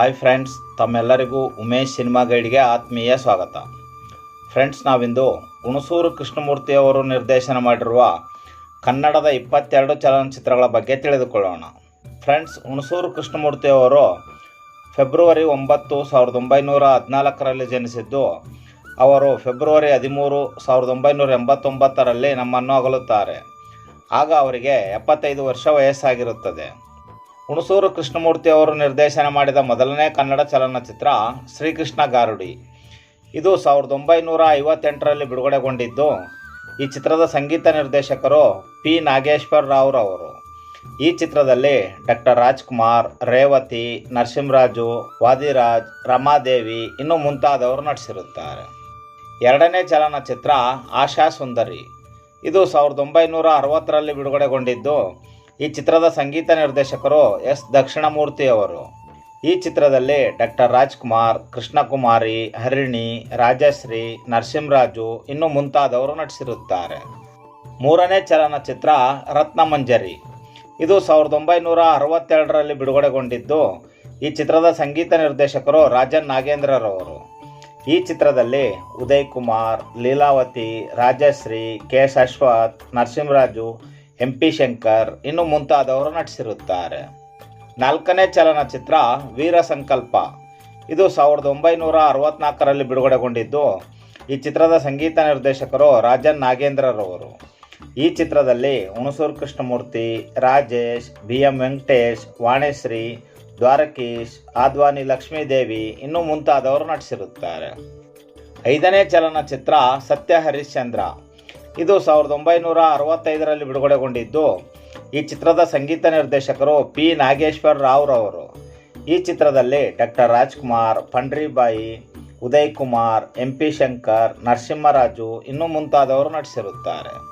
Hi friends ತಮ್ಮೆಲ್ಲರಿಗೂ Umesh cinema ಗೈಡ್ಗೆ ಆತ್ಮೀಯ ಸ್ವಾಗತ. ಫ್ರೆಂಡ್ಸ್ ನಾವಿಂದು ಹುಣಸೂರು ಕೃಷ್ಣಮೂರ್ತಿಯವರು ನಿರ್ದೇಶನ ಮಾಡಿರುವ ಕನ್ನಡದ ಇಪ್ಪತ್ತೆರಡು ಚಲನಚಿತ್ರಗಳ ಬಗ್ಗೆ ತಿಳಿದುಕೊಳ್ಳೋಣ. ಫ್ರೆಂಡ್ಸ್ ಹುಣಸೂರು ಕೃಷ್ಣಮೂರ್ತಿಯವರು ಫೆಬ್ರವರಿ ಒಂಬತ್ತು ಸಾವಿರದ ಒಂಬೈನೂರ ಹದಿನಾಲ್ಕರಲ್ಲಿ ಜನಿಸಿದ್ದು, ಅವರು ಫೆಬ್ರವರಿ ಹದಿಮೂರು ಸಾವಿರದ ಒಂಬೈನೂರ ಎಂಬತ್ತೊಂಬತ್ತರಲ್ಲಿ ನಮ್ಮನ್ನು ಅಗಲುತ್ತಾರೆ. ಆಗ ಅವರಿಗೆ ಎಪ್ಪತ್ತೈದು ವರ್ಷ ವಯಸ್ಸಾಗಿರುತ್ತದೆ. ಹುಣಸೂರು ಕೃಷ್ಣಮೂರ್ತಿ ಅವರು ನಿರ್ದೇಶನ ಮಾಡಿದ ಮೊದಲನೇ ಕನ್ನಡ ಚಲನಚಿತ್ರ ಶ್ರೀಕೃಷ್ಣ ಗಾರುಡಿ. ಇದು ಸಾವಿರದ ಒಂಬೈನೂರ ಐವತ್ತೆಂಟರಲ್ಲಿ ಬಿಡುಗಡೆಗೊಂಡಿದ್ದು, ಈ ಚಿತ್ರದ ಸಂಗೀತ ನಿರ್ದೇಶಕರು ಪಿ. ನಾಗೇಶ್ವರ ರಾವ್ರವರು ಈ ಚಿತ್ರದಲ್ಲಿ ಡಾಕ್ಟರ್ ರಾಜ್ಕುಮಾರ್, ರೇವತಿ, ನರಸಿಂಹರಾಜು, ವಾದಿರಾಜ್, ರಮಾದೇವಿ ಇನ್ನು ಮುಂತಾದವರು ನಟಿಸಿರುತ್ತಾರೆ. ಎರಡನೇ ಚಲನಚಿತ್ರ ಆಶಾ ಸುಂದರಿ. ಇದು ಸಾವಿರದ ಒಂಬೈನೂರ ಅರವತ್ತರಲ್ಲಿ ಬಿಡುಗಡೆಗೊಂಡಿದ್ದು ಈ ಚಿತ್ರದ ಸಂಗೀತ ನಿರ್ದೇಶಕರು ಎಸ್. ದಕ್ಷಿಣಮೂರ್ತಿಯವರು ಈ ಚಿತ್ರದಲ್ಲಿ ಡಾಕ್ಟರ್ ರಾಜ್ಕುಮಾರ್, ಕೃಷ್ಣಕುಮಾರಿ, ಹರಿಣಿ, ರಾಜಶ್ರೀ, ನರಸಿಂಹರಾಜು ಇನ್ನು ಮುಂತಾದವರು ನಟಿಸಿರುತ್ತಾರೆ. ಮೂರನೇ ಚಲನಚಿತ್ರ ರತ್ನಮಂಜರಿ. ಇದು ಸಾವಿರದ ಒಂಬೈನೂರ ಅರವತ್ತೆರಡರಲ್ಲಿ ಬಿಡುಗಡೆಗೊಂಡಿದ್ದು, ಈ ಚಿತ್ರದ ಸಂಗೀತ ನಿರ್ದೇಶಕರು ರಾಜನ್ ನಾಗೇಂದ್ರರವರು. ಈ ಚಿತ್ರದಲ್ಲಿ Uday Kumar, Leelavathi, Rajashree, K. Ashwath Narasimharaju M P Shankar ಇನ್ನು ಮುಂತಾದವರು ನಟಿಸಿರುತ್ತಾರೆ. ನಾಲ್ಕನೇ ಚಲನಚಿತ್ರ ವೀರ ಸಂಕಲ್ಪ ಇದು ಸಾವಿರದ ಒಂಬೈನೂರ ಅರವತ್ನಾಲ್ಕರಲ್ಲಿ ಬಿಡುಗಡೆಗೊಂಡಿದ್ದು, ಈ ಚಿತ್ರದ ಸಂಗೀತ ನಿರ್ದೇಶಕರು ರಾಜನ್ ನಾಗೇಂದ್ರರವರು. ಈ ಚಿತ್ರದಲ್ಲಿ ಹುಣಸೂರು ಕೃಷ್ಣಮೂರ್ತಿ, ರಾಜೇಶ್ ಬಿ ಎಂ ವೆಂಕಟೇಶ್, ವಾಣಿಶ್ರೀ, ದ್ವಾರಕೀಶ್, ಆದ್ವಾನಿ ಲಕ್ಷ್ಮೀದೇವಿ ಇನ್ನೂ ಮುಂತಾದವರು ನಟಿಸಿರುತ್ತಾರೆ. ಐದನೇ ಚಲನಚಿತ್ರ ಸತ್ಯ ಹರಿಶ್ಚಂದ್ರ. ಇದು ಸಾವಿರದ ಒಂಬೈನೂರ ಅರವತ್ತೈದರಲ್ಲಿ ಬಿಡುಗಡೆಗೊಂಡಿದ್ದು. ಈ ಚಿತ್ರದ ಸಂಗೀತ ನಿರ್ದೇಶಕರು ಪಿ. ನಾಗೇಶ್ವರ ರಾವ್ರವರು ಈ ಚಿತ್ರದಲ್ಲಿ doctor Rajkumar, Pandaribai Uday Kumar M. P. Shankar, Narasimharaju ಇನ್ನು ಮುಂತಾದವರು ನಟಿಸಿರುತ್ತಾರೆ.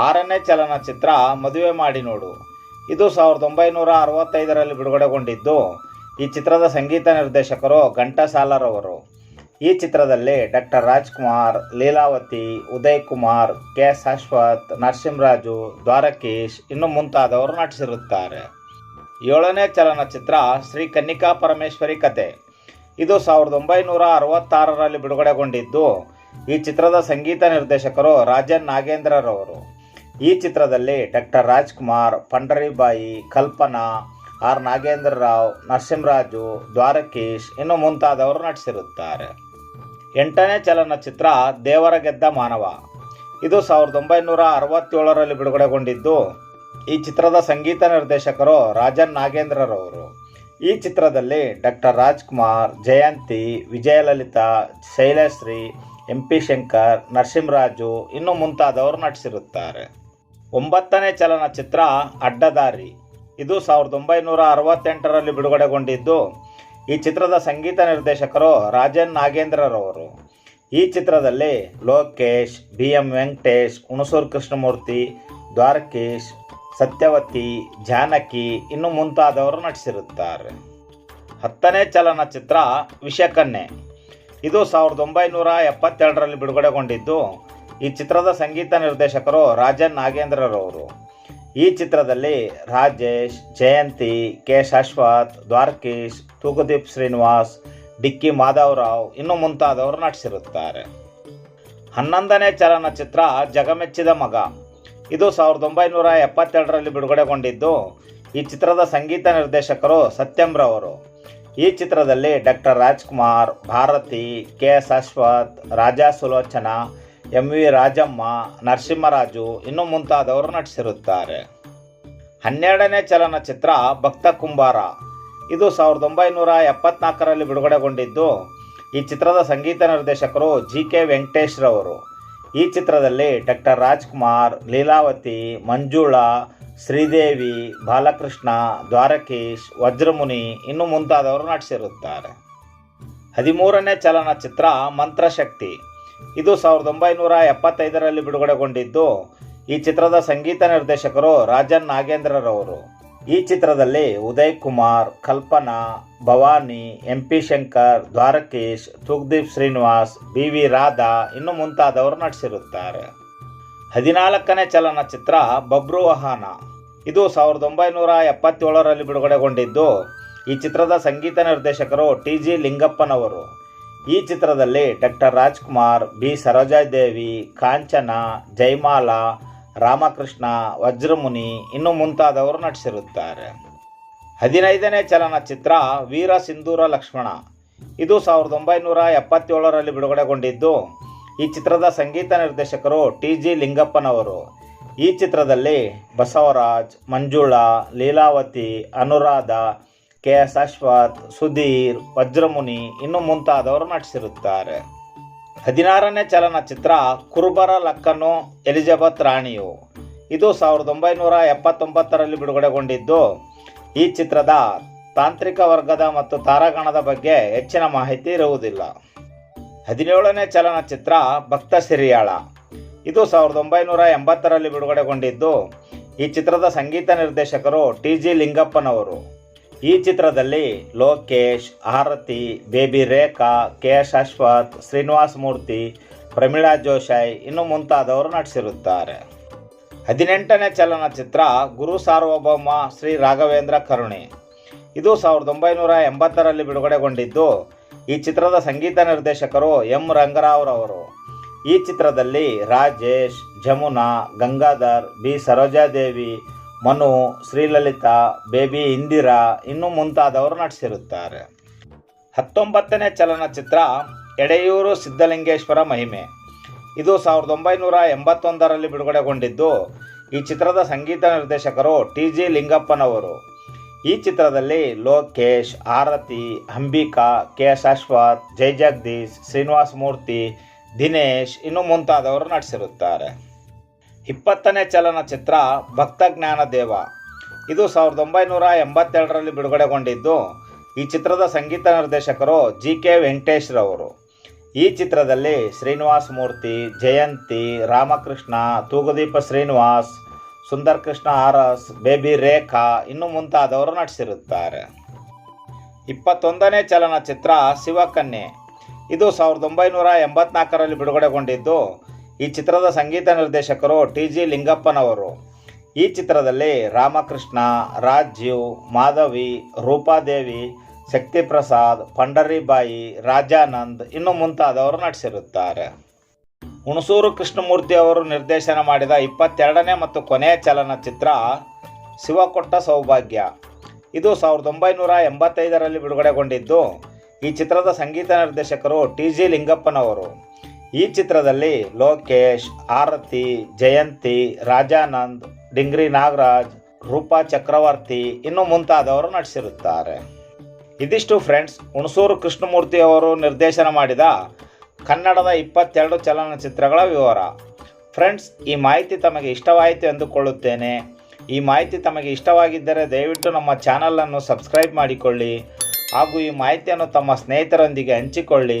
ಆರನೇ ಚಲನಚಿತ್ರ ಮದುವೆ ಮಾಡಿ ನೋಡು. ಇದು ಸಾವಿರದ ಒಂಬೈನೂರ ಅರವತ್ತೈದರಲ್ಲಿ ಬಿಡುಗಡೆಗೊಂಡಿದ್ದು. ಈ ಚಿತ್ರದ ಸಂಗೀತ ನಿರ್ದೇಶಕರು ಘಂಟಸಾಲರವರು. ಈ ಚಿತ್ರದಲ್ಲಿ ಡಾಕ್ಟರ್ ರಾಜ್ಕುಮಾರ್, ಲೀಲಾವತಿ ಉದಯ್ ಕುಮಾರ್ ಕೆ ಅಶ್ವಥ್, ನರಸಿಂಹರಾಜು, ದ್ವಾರಕೀಶ್ ಇನ್ನು ಮುಂತಾದವರು ನಟಿಸಿರುತ್ತಾರೆ. ಏಳನೇ ಚಲನಚಿತ್ರ ಶ್ರೀ ಕನ್ನಿಕಾ ಪರಮೇಶ್ವರಿ ಕತೆ. ಇದು ಸಾವಿರದ ಒಂಬೈನೂರ ಅರವತ್ತಾರರಲ್ಲಿ ಬಿಡುಗಡೆಗೊಂಡಿದ್ದು, ಈ ಚಿತ್ರದ ಸಂಗೀತ ನಿರ್ದೇಶಕರು ರಾಜನ್ ನಾಗೇಂದ್ರರವರು. ಈ ಚಿತ್ರದಲ್ಲಿ ಡಾಕ್ಟರ್ ರಾಜ್ಕುಮಾರ್, ಪಂಡರಿಬಾಯಿ, ಕಲ್ಪನಾ, ಆರ್ ನಾಗೇಂದ್ರ ರಾವ್ ನರಸಿಂಹರಾಜು, ದ್ವಾರಕೀಶ್ ಇನ್ನು ಮುಂತಾದವರು ನಟಿಸಿರುತ್ತಾರೆ. ಎಂಟನೇ ಚಲನಚಿತ್ರ ದೇವರ ಗೆದ್ದ ಮಾನವ. ಇದು ಸಾವಿರದ ಒಂಬೈನೂರ ಅರವತ್ತೇಳರಲ್ಲಿ ಬಿಡುಗಡೆಗೊಂಡಿದ್ದು, ಈ ಚಿತ್ರದ ಸಂಗೀತ ನಿರ್ದೇಶಕರು ರಾಜನ್ ನಾಗೇಂದ್ರರವರು. ಈ ಚಿತ್ರದಲ್ಲಿ doctor Rajkumar, Jayanthi, Vijayalalitha, Shailashree M P Shankar, Narasimharaju ಇನ್ನು ಮುಂತಾದವರು ನಟಿಸಿರುತ್ತಾರೆ. ಒಂಬತ್ತನೇ ಚಲನಚಿತ್ರ ಅಡ್ಡದಾರಿ. ಇದು ಸಾವಿರದ ಒಂಬೈನೂರ ಅರವತ್ತೆಂಟರಲ್ಲಿ ಬಿಡುಗಡೆಗೊಂಡಿದ್ದು ಈ ಚಿತ್ರದ ಸಂಗೀತ ನಿರ್ದೇಶಕರು ರಾಜನ್ ನಾಗೇಂದ್ರರವರು. ಈ ಚಿತ್ರದಲ್ಲಿ ಲೋಕೇಶ್ ಬಿ ಎಂ ವೆಂಕಟೇಶ್, ಹುಣಸೂರು ಕೃಷ್ಣಮೂರ್ತಿ, ದ್ವಾರಕೇಶ್, ಸತ್ಯವತಿ, ಜಾನಕಿ ಇನ್ನು ಮುಂತಾದವರು ನಟಿಸಿರುತ್ತಾರೆ. ಹತ್ತನೇ ಚಲನಚಿತ್ರ ವಿಷಕನ್ಯೆ. ಇದು ಸಾವಿರದ ಒಂಬೈನೂರ ಎಪ್ಪತ್ತೆರಡರಲ್ಲಿ ಬಿಡುಗಡೆಗೊಂಡಿದ್ದು, ಈ ಚಿತ್ರದ ಸಂಗೀತ ನಿರ್ದೇಶಕರು ರಾಜನ್ ನಾಗೇಂದ್ರರವರು. ಈ ಚಿತ್ರದಲ್ಲಿ ರಾಜೇಶ್, ಜಯಂತಿ ಕೆ ಶಾಶ್ವತ್ ದ್ವಾರಕೀಶ್, ತೂಕದೀಪ್ ಶ್ರೀನಿವಾಸ್, ಡಿಕ್ಕಿ ಮಾಧವರಾವ್ ಇನ್ನು ಮುಂತಾದವರು ನಟಿಸಿರುತ್ತಾರೆ. ಹನ್ನೊಂದನೇ ಚಲನಚಿತ್ರ ಜಗಮೆಚ್ಚಿದ ಮಗ. ಇದು ಸಾವಿರದ ಒಂಬೈನೂರ ಎಪ್ಪತ್ತೆರಡರಲ್ಲಿ ಬಿಡುಗಡೆಗೊಂಡಿದ್ದು, ಈ ಚಿತ್ರದ ಸಂಗೀತ ನಿರ್ದೇಶಕರು ಸತ್ಯಂರವರು ಈ ಚಿತ್ರದಲ್ಲಿ doctor Rajkumar, Bharathi K Ashwath, Raja Sulochana M V Rajamma, Narasimharaju ಇನ್ನು ಮುಂತಾದವರು ನಟಿಸಿರುತ್ತಾರೆ. ಹನ್ನೆರಡನೇ ಚಲನಚಿತ್ರ ಭಕ್ತ ಕುಂಬಾರ. ಇದು ಸಾವಿರದ ಒಂಬೈನೂರ ಎಪ್ಪತ್ನಾಲ್ಕರಲ್ಲಿ ಬಿಡುಗಡೆಗೊಂಡಿದ್ದು, ಈ ಚಿತ್ರದ ಸಂಗೀತ ನಿರ್ದೇಶಕರು ಜಿ ಕೆ ವೆಂಕಟೇಶ್ರವರು. ಈ ಚಿತ್ರದಲ್ಲಿ ಡಾಕ್ಟರ್ ರಾಜ್ಕುಮಾರ್, ಲೀಲಾವತಿ, ಮಂಜುಳಾ, ಶ್ರೀದೇವಿ, ಬಾಲಕೃಷ್ಣ, ದ್ವಾರಕೀಶ್, ವಜ್ರಮುನಿ ಇನ್ನು ಮುಂತಾದವರು ನಟಿಸಿರುತ್ತಾರೆ. ಹದಿಮೂರನೇ ಚಲನಚಿತ್ರ ಮಂತ್ರಶಕ್ತಿ. ಇದು ಸಾವಿರದ ಒಂಬೈನೂರ ಎಪ್ಪತ್ತೈದರಲ್ಲಿ ಬಿಡುಗಡೆಗೊಂಡಿದ್ದು, ಈ ಚಿತ್ರದ ಸಂಗೀತ ನಿರ್ದೇಶಕರು ರಾಜನ್ ನಾಗೇಂದ್ರರವರು. ಈ ಚಿತ್ರದಲ್ಲಿ Uday Kumar Kalpana, Bhavani M P Shankar, Dwarakish Thoogudeep Srinivas, B V Radha ಇನ್ನು ಮುಂತಾದವರು ನಟಿಸಿರುತ್ತಾರೆ. ಹದಿನಾಲ್ಕನೇ ಚಲನಚಿತ್ರ ಬಬ್ರು ವಾಹನ. ಇದು ಸಾವಿರದ ಒಂಬೈನೂರ ಎಪ್ಪತ್ತೇಳರಲ್ಲಿ ಬಿಡುಗಡೆಗೊಂಡಿದ್ದು, ಈ ಚಿತ್ರದ ಸಂಗೀತ ನಿರ್ದೇಶಕರು ಟಿ ಜಿ ಲಿಂಗಪ್ಪನವರು. ಈ ಚಿತ್ರದಲ್ಲಿ ಡಾಕ್ಟರ್ ರಾಜ್ಕುಮಾರ್ ಬಿ. ಸರೋಜಾದೇವಿ, ಕಾಂಚನ ಜೈಮಾಲ ರಾಮಕೃಷ್ಣ, ವಜ್ರಮುನಿ ಇನ್ನು ಮುಂತಾದವರು ನಟಿಸಿರುತ್ತಾರೆ. ಹದಿನೈದನೇ ಚಲನಚಿತ್ರ ವೀರ ಸಿಂಧೂರ ಲಕ್ಷ್ಮಣ. ಇದು ಸಾವಿರದ ಒಂಬೈನೂರ ಎಪ್ಪತ್ತೇಳರಲ್ಲಿ ಬಿಡುಗಡೆಗೊಂಡಿದ್ದು, ಈ ಚಿತ್ರದ ಸಂಗೀತ ನಿರ್ದೇಶಕರು ಟಿ. ಜಿ. ಲಿಂಗಪ್ಪನವರು. ಈ ಚಿತ್ರದಲ್ಲಿ ಬಸವರಾಜ್, ಮಂಜುಳಾ, ಲೀಲಾವತಿ, ಅನುರಾಧ ಕೆ ಎಸ್ ಅಶ್ವಥ್, ಸುಧೀರ್, ವಜ್ರಮುನಿ ಇನ್ನು ಮುಂತಾದವರು ನಟಿಸಿರುತ್ತಾರೆ. ಹದಿನಾರನೇ ಚಲನಚಿತ್ರ ಕುರುಬರ ಲಕ್ಕನು ಎಲಿಜಬೆತ್ ರಾಣಿಯು. ಇದು ಸಾವಿರದ ಒಂಬೈನೂರ ಎಪ್ಪತ್ತೊಂಬತ್ತರಲ್ಲಿ ಬಿಡುಗಡೆಗೊಂಡಿದ್ದು, ಈ ಚಿತ್ರದ ತಾಂತ್ರಿಕ ವರ್ಗದ ಮತ್ತು ತಾರಾಗಣದ ಬಗ್ಗೆ ಹೆಚ್ಚಿನ ಮಾಹಿತಿ ಇರುವುದಿಲ್ಲ. ಹದಿನೇಳನೇ ಚಲನಚಿತ್ರ ಭಕ್ತ ಸಿರಿಯಾಳ. ಇದು ಸಾವಿರದ ಒಂಬೈನೂರ ಎಂಬತ್ತರಲ್ಲಿ ಬಿಡುಗಡೆಗೊಂಡಿದ್ದು, ಈ ಚಿತ್ರದ ಸಂಗೀತ ನಿರ್ದೇಶಕರು ಟಿ ಜಿ ಲಿಂಗಪ್ಪನವರು. ಈ ಚಿತ್ರದಲ್ಲಿ Lokesh, Arathi, baby Rekha K S Ashwath, Srinivasa Murthy, Pramila Joshai ಇನ್ನು ಮುಂತಾದವರು ನಟಿಸಿರುತ್ತಾರೆ. ಹದಿನೆಂಟನೇ ಚಲನಚಿತ್ರ ಗುರು ಸಾರ್ವಭೌಮ ಶ್ರೀ ರಾಘವೇಂದ್ರ ಕರುಣೆ. ಇದು ಸಾವಿರದ ಒಂಬೈನೂರ ಎಂಬತ್ತರಲ್ಲಿ ಬಿಡುಗಡೆಗೊಂಡಿದ್ದು, ಈ ಚಿತ್ರದ ಸಂಗೀತ ನಿರ್ದೇಶಕರು ಎಂ. ರಂಗರಾವ್ ರಂಗರಾವ್ರವರು ಈ ಚಿತ್ರದಲ್ಲಿ ರಾಜೇಶ್, ಜಮುನಾ, ಗಂಗಾಧರ್, ಬಿ. ಸರೋಜಾದೇವಿ ಮನು, ಶ್ರೀಲಲಿತಾ, ಬೇಬಿ ಇಂದಿರಾ ಇನ್ನು ಮುಂತಾದವರು ನಟಿಸಿರುತ್ತಾರೆ. ಹತ್ತೊಂಬತ್ತನೇ ಚಲನಚಿತ್ರ, ಎಡೆಯೂರು ಸಿದ್ಧಲಿಂಗೇಶ್ವರ ಮಹಿಮೆ. ಇದು ಸಾವಿರದ ಒಂಬೈನೂರ ಎಂಬತ್ತೊಂದರಲ್ಲಿ ಬಿಡುಗಡೆಗೊಂಡಿದ್ದು, ಈ ಚಿತ್ರದ ಸಂಗೀತ ನಿರ್ದೇಶಕರು ಟಿ ಜಿ ಲಿಂಗಪ್ಪನವರು. ಈ ಚಿತ್ರದಲ್ಲಿ ಲೋಕೇಶ್, ಆರತಿ, ಅಂಬಿಕಾ, ಕೆ ಎಸ್ ಅಶ್ವಥ್, ಜೈ ಜಗದೀಶ್, ಶ್ರೀನಿವಾಸ ಮೂರ್ತಿ, ದಿನೇಶ್ ಇನ್ನು ಮುಂತಾದವರು ನಟಿಸಿರುತ್ತಾರೆ. ಇಪ್ಪತ್ತನೇ ಚಲನಚಿತ್ರ ಭಕ್ತ ಜ್ಞಾನದೇವ ಇದು ಸಾವಿರದ ಒಂಬೈನೂರ ಎಂಬತ್ತೆರಡರಲ್ಲಿ ಬಿಡುಗಡೆಗೊಂಡಿದ್ದು, ಈ ಚಿತ್ರದ ಸಂಗೀತ ನಿರ್ದೇಶಕರು ಜಿ ಕೆ ವೆಂಕಟೇಶ್ರವರು. ಈ ಚಿತ್ರದಲ್ಲಿ ಶ್ರೀನಿವಾಸ್ ಮೂರ್ತಿ, ಜಯಂತಿ, ರಾಮಕೃಷ್ಣ, ತೂಗುದೀಪ ಶ್ರೀನಿವಾಸ್ ಸುಂದರ್ ಕೃಷ್ಣ ಆರಸ್ ಬೇಬಿ ರೇಖಾ ಇನ್ನು ಮುಂತಾದವರು ನಟಿಸಿರುತ್ತಾರೆ. ಇಪ್ಪತ್ತೊಂದನೇ ಚಲನಚಿತ್ರ ಶಿವಕನ್ಯೆ. ಇದು ಸಾವಿರದ ಒಂಬೈನೂರ ಎಂಬತ್ನಾಲ್ಕರಲ್ಲಿ ಬಿಡುಗಡೆಗೊಂಡಿದ್ದು ಈ ಚಿತ್ರದ ಸಂಗೀತ ನಿರ್ದೇಶಕರು ಟಿ ಜಿ ಲಿಂಗಪ್ಪನವರು. ಈ ಚಿತ್ರದಲ್ಲಿ ರಾಮಕೃಷ್ಣ, ರಾಜೀವ್, ಮಾಧವಿ, ರೂಪಾದೇವಿ, ಶಕ್ತಿಪ್ರಸಾದ್, ಪಂಡರಿಬಾಯಿ, ರಾಜಾನಂದ್ ಇನ್ನು ಮುಂತಾದವರು ನಟಿಸಿರುತ್ತಾರೆ. ಹುಣಸೂರು ಕೃಷ್ಣಮೂರ್ತಿ ಅವರು ನಿರ್ದೇಶನ ಮಾಡಿದ ಇಪ್ಪತ್ತೆರಡನೇ ಮತ್ತು ಕೊನೆಯ ಚಲನಚಿತ್ರ ಶಿವಕೊಟ್ಟ ಸೌಭಾಗ್ಯ. ಇದು ಸಾವಿರದ ಒಂಬೈನೂರ ಎಂಬತ್ತೈದರಲ್ಲಿ ಬಿಡುಗಡೆಗೊಂಡಿದ್ದು, ಈ ಚಿತ್ರದ ಸಂಗೀತ ನಿರ್ದೇಶಕರು ಟಿ ಜಿ ಲಿಂಗಪ್ಪನವರು. ಈ ಚಿತ್ರದಲ್ಲಿ ಲೋಕೇಶ್, ಆರತಿ, ಜಯಂತಿ, ರಾಜಾನಂದ್, ಡಿಂಗ್ರಿ ನಾಗರಾಜ್, ರೂಪಾ ಚಕ್ರವರ್ತಿ ಇನ್ನು ಮುಂತಾದವರು ನಟಿಸಿರುತ್ತಾರೆ. ಇದಿಷ್ಟು ಫ್ರೆಂಡ್ಸ್, ಹುಣಸೂರು ಕೃಷ್ಣಮೂರ್ತಿ ಅವರು ನಿರ್ದೇಶನ ಮಾಡಿದ ಕನ್ನಡದ ಇಪ್ಪತ್ತೆರಡು ಚಲನಚಿತ್ರಗಳ ವಿವರ. ಫ್ರೆಂಡ್ಸ್, ಈ ಮಾಹಿತಿ ತಮಗೆ ಇಷ್ಟವಾಯಿತು ಎಂದುಕೊಳ್ಳುತ್ತೇನೆ. ಈ ಮಾಹಿತಿ ತಮಗೆ ಇಷ್ಟವಾಗಿದ್ದರೆ ದಯವಿಟ್ಟು ನಮ್ಮ ಚಾನಲನ್ನು ಸಬ್ಸ್ಕ್ರೈಬ್ ಮಾಡಿಕೊಳ್ಳಿ ಹಾಗೂ ಈ ಮಾಹಿತಿಯನ್ನು ತಮ್ಮ ಸ್ನೇಹಿತರೊಂದಿಗೆ ಹಂಚಿಕೊಳ್ಳಿ.